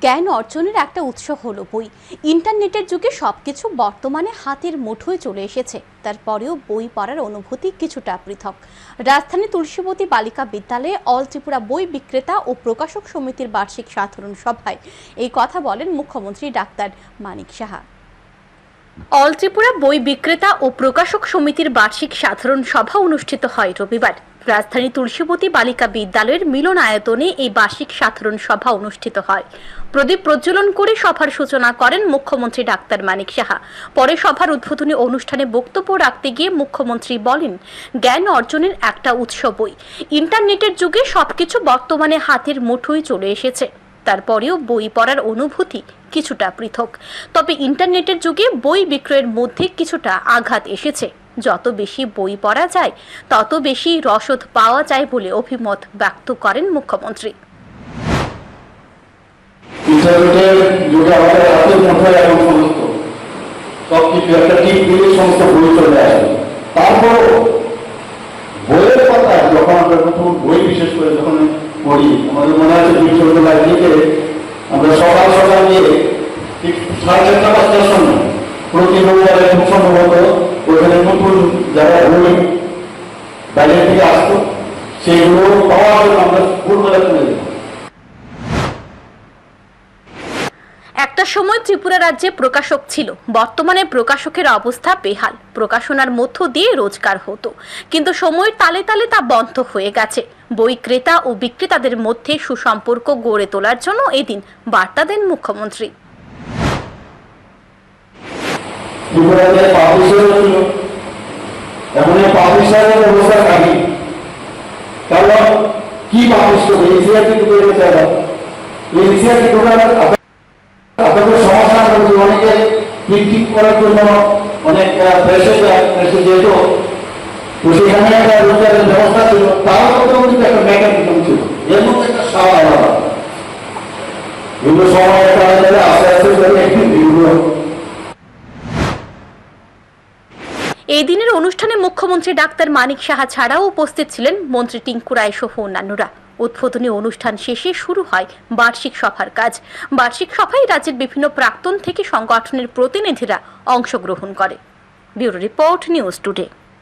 জ্ঞান অর্জনের একটা উৎস হল বই। ইন্টারনেটের যুগে সবকিছু বর্তমানে হাতের মুঠোয় চলে এসেছে। তারপরেও বই পড়ার অনুভূতি কিছুটা পৃথক। রাজধানী তুলসীবতী বালিকা বিদ্যালয়ে অল ত্রিপুরা বই বিক্রেতা ও প্রকাশক সমিতির বার্ষিক সাধারণ সভায় এই কথা বলেন মুখ্যমন্ত্রী ডাক্তার মানিক সাহা। অল ত্রিপুরা বই বিক্রেতা ও প্রকাশক সমিতির বার্ষিক সাধারণ সভা অনুষ্ঠিত হয় রবিবার। রাজধানী তুলসীবতী বালিকা বিদ্যালয়ের মিলন আয়তনে এই বার্ষিক সাধারণ সভা অনুষ্ঠিত হয়। প্রদীপ প্রজ্বলন করে সভার সূচনা করেন মুখ্যমন্ত্রী ডাক্তার মানিক সাহা। পরে সভার উদ্বোধনী অনুষ্ঠানে বক্তব্য রাখতে গিয়ে মুখ্যমন্ত্রী বলেন, জ্ঞান অর্জনের একটা উৎস বই। ইন্টারনেটের যুগে সবকিছু বর্তমানে হাতের মুঠোয় চলে এসেছে। তারপরেও বই পড়ার অনুভূতি কিছুটা পৃথক। তবে ইন্টারনেটের যুগে বই বিক্রয়ের মধ্যে কিছুটা আঘাত এসেছে। যত বেশি বই পড়া যায়, তত বেশি রসদ পাওয়া যায় বলে অভিমত ব্যক্ত করেন মুখ্যমন্ত্রী। ইন্টারনেটের বইয়ের কথা যখন আমরা প্রথম বই বিশেষ করে যখন পড়ি, আমাদের মনে আছে থেকে আমরা সকাল সকাল গিয়ে ঠিক সাড়ে চারটা পাঁচটার সময় প্রতি রবিবারে খুব সম্ভবত ওখানে নতুন যারা বই বাইরে থেকে আসতো সেগুলো পাওয়ার জন্য আমরা একটা সময় ত্রিপুরা রাজ্যে প্রকাশক ছিল। বর্তমানে প্রকাশকের অবস্থা বেহাল। প্রকাশনার মধ্য দিয়ে রোজগার হতো। কিন্তু সময়ের তালে তালে তা বন্ধ হয়ে গেছে। বই ক্রেতা ও বিক্রেতাদের মধ্যে সুসম্পর্ক গড়ে তোলার জন্য এদিন বার্তা দেন মুখ্যমন্ত্রী। ত্রিপুরাতে পাবলিশারও ছিল। এমন পাবলিশারের অবস্থা কাহি কারণ কি পাবলিশ করবে এনসিআর কিন্তু তৈরি চায় এনসিআর কিন্তু আপনাদের সমস্যা করছে অনেকে প্রিন্টিং করার জন্য অনেক প্রেসে প্রেসে যেত। তো সেখানে একটা রোজগারের ব্যবস্থা ছিল। তার মধ্যেও কিন্তু একটা মেকানিজম ছিল। এর মধ্যে একটা সাওয়া এগুলো সময় একটা এই দিনের অনুষ্ঠানে মুখ্যমন্ত্রী ডাক্তার মানিক সাহা ছাড়াও উপস্থিত ছিলেন মন্ত্রী টিঙ্কু রায় সহ অন্যান্যরা। উদ্বোধনী অনুষ্ঠান শেষে শুরু হয় বার্ষিক সভার কাজ। বার্ষিক সভায় রাজ্যের বিভিন্ন প্রাক্তন থেকে সংগঠনের প্রতিনিধিরা অংশগ্রহণ করে। Bureau report news today.